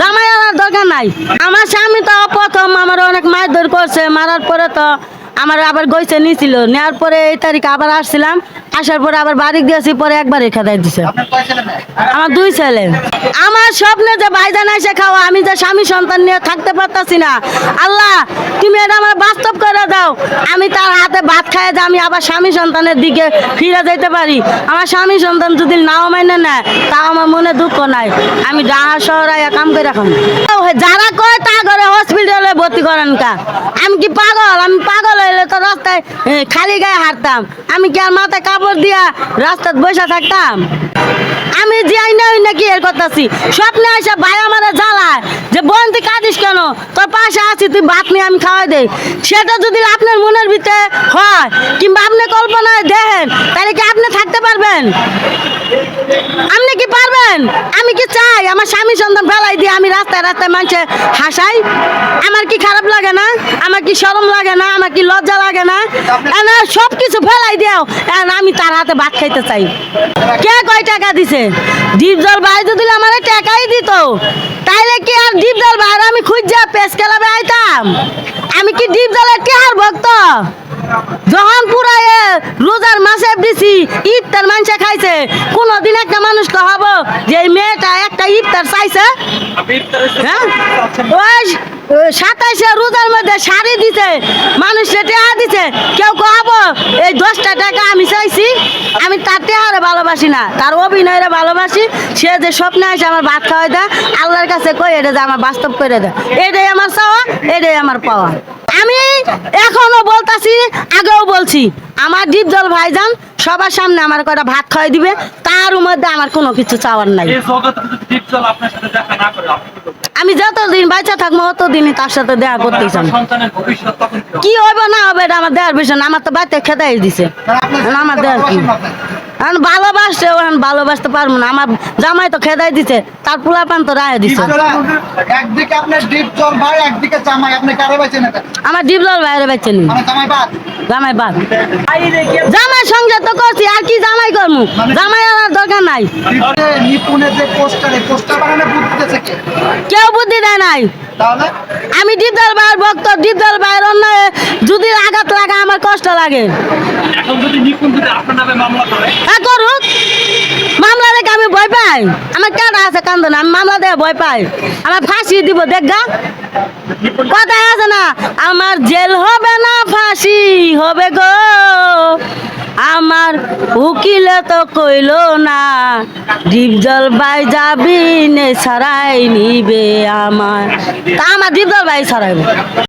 জামাই আনার দরকার নাই। আমার স্বামী তো প্রথম আমার অনেক মারধর করছে, মারার পরে তো আমার আবার গইছে নিছিল। নেওয়ার পরে এই তারিখে আবার আসছিলাম। আসার পরে আবার বাড়ি দিয়েছি পরে একবারে খেদাই দিছে। আমার দুই ছেলে। আমার স্বপ্নে যে ভাইজান এসে খাওয়া আমি যে স্বামী সন্তান নিয়ে থাকতে পারতাছি না। আল্লাহ তুমি এটা আমার বাস্তব করে দাও। আমি তার হাতে ভাত খাই যে আমি আবার স্বামী সন্তানের দিকে ফিরে যেতে পারি। আমার স্বামী সন্তান যদি নাও মাইনে নেয় তাও আমার মনে দুঃখ নাই। আমি ডাহা শহরে কাম করে রাখাম যারা কয় তা করে হসপিটালে ভর্তি করেন কা? আমি কি পাগল? আমি পাগল হইলে তো রাস্তায় খালি গায়ে হাঁটতাম। আমি কি আর মাথায় কাপড় দিয়া রাস্তায় বসে থাকতাম? আমি যাই না হই নাকি এর করতেছি স্বপ্নে এসে ভাই আমার জ্বালায় যে, বোন, তুই কাঁদিস কেন? তোর পাশে আছি, তুই ভাত নিয়ে আমি খাওয়াই দেই সেটা যদি আপনার মনের ভিতরে হয়, কিংবা আপনি কল্পনায় দেখেন, তাহলে কি আপনি থাকতে পারবেন? আপনি কি পারবেন আমি কি চাই? আমার স্বামী সন্তান ফেলাই দিয়ে আমি রাস্তায় রাস্তায় মানুষে হাসাই? আমার কি খারাপ লাগে না? আমার কি শরম লাগে না? আমার কি লজ্জা লাগে না? সব কিছু ফেলাই দিও আমি তার হাতে ভাত খাইতে চাই। কে কয় টাকা দিছে? ডিপজল ভাই দিলে আমার টাকাই দিত। তাইলে কি আর ডিপ জল বাইরে আমি খুঁজা পেস খেলাবে আইতাম আমি কি ডিপজলের টেহার ভক্ত? যখন পুরা এ রোজার মাসে দিছি, ইফতার মানুষে খাইছে, কোনদিন একটা মানুষ কহাব যে এই মেয়েটা একটা ইফতার চাইছে। হ্যাঁ? ওই সাতাইশে রোজার মধ্যে শাড়ি দিছে, মানুষ টেহা দিছে, কেউ কহাবো এই দশটা টাকা আমি চাইছি, আমি তার টেহারে ভালোবাসি না, তার অভিনয়রে ভালোবাসি, সে যে স্বপ্নে আছে আমার ভাত খাওয়াই দেয়, আল্লাহর কাছে কই এটা যে আমার বাস্তব করে দেয়। এটাই আমার চাওয়া, এটাই আমার পাওয়া। এখনও বলতাছি আগেও বলছি। আমার দীপজল জল ভাইজান সবার সামনে আমার কয়টা ভাত খাওয়াই দিবে তার মধ্যে আমার কোনো কিছু চাওয়ার নাই? আমি যতদিন বাচ্চা থাকব ততদিনই তার সাথে দেখা করতে কি হবে? না হবে এটা আমার দেওয়ার বিষয় না। আমার তো বাচ্চা খেদাই দিছে। আমার দেওয়ার কি? এখন ভালোবাসছে এখন ভালোবাসতে পারব না। আমার জামাই তো খেদাই দিছে তার পোলা পান তো রায় দিছে। একদিকে আপনার ডিপ জল ভাই একদিকে জামাই। আপনি কারে আমার জামাই বাদ। জামাই বাদ। কি জামাই আনার দরকার নাই। নিপুণের যে পোস্টার পোস্টার বানানো বুদ্ধি দিতেছে কে? কেউ বুদ্ধি দেয় নাই। তাহলে? আমি ডিপদল ভাইয়ের ভক্ত ডিপদল ভাইয়ের অন্যায় যদি আঘাত লাগে আমার কষ্ট লাগে। এখন যদি নিপুণ যদি আপনার নামে মামলা করে? হ্যাঁ করুক। মামলা দেখে আমি ভয় পাই। আমার কেডা আছে কান্দন আমি মামলা দেখে ভয় পাই। আমার ফাঁসি দিব দেখগা কথায় আছে না আমার জেল হবে না ফাঁসি হবে গো। উকিলে তো কইল না ডিপজল বাই যাবি নে, সারাই নিবে আমার তা আমার ডিপজল বাই ছাড়াইব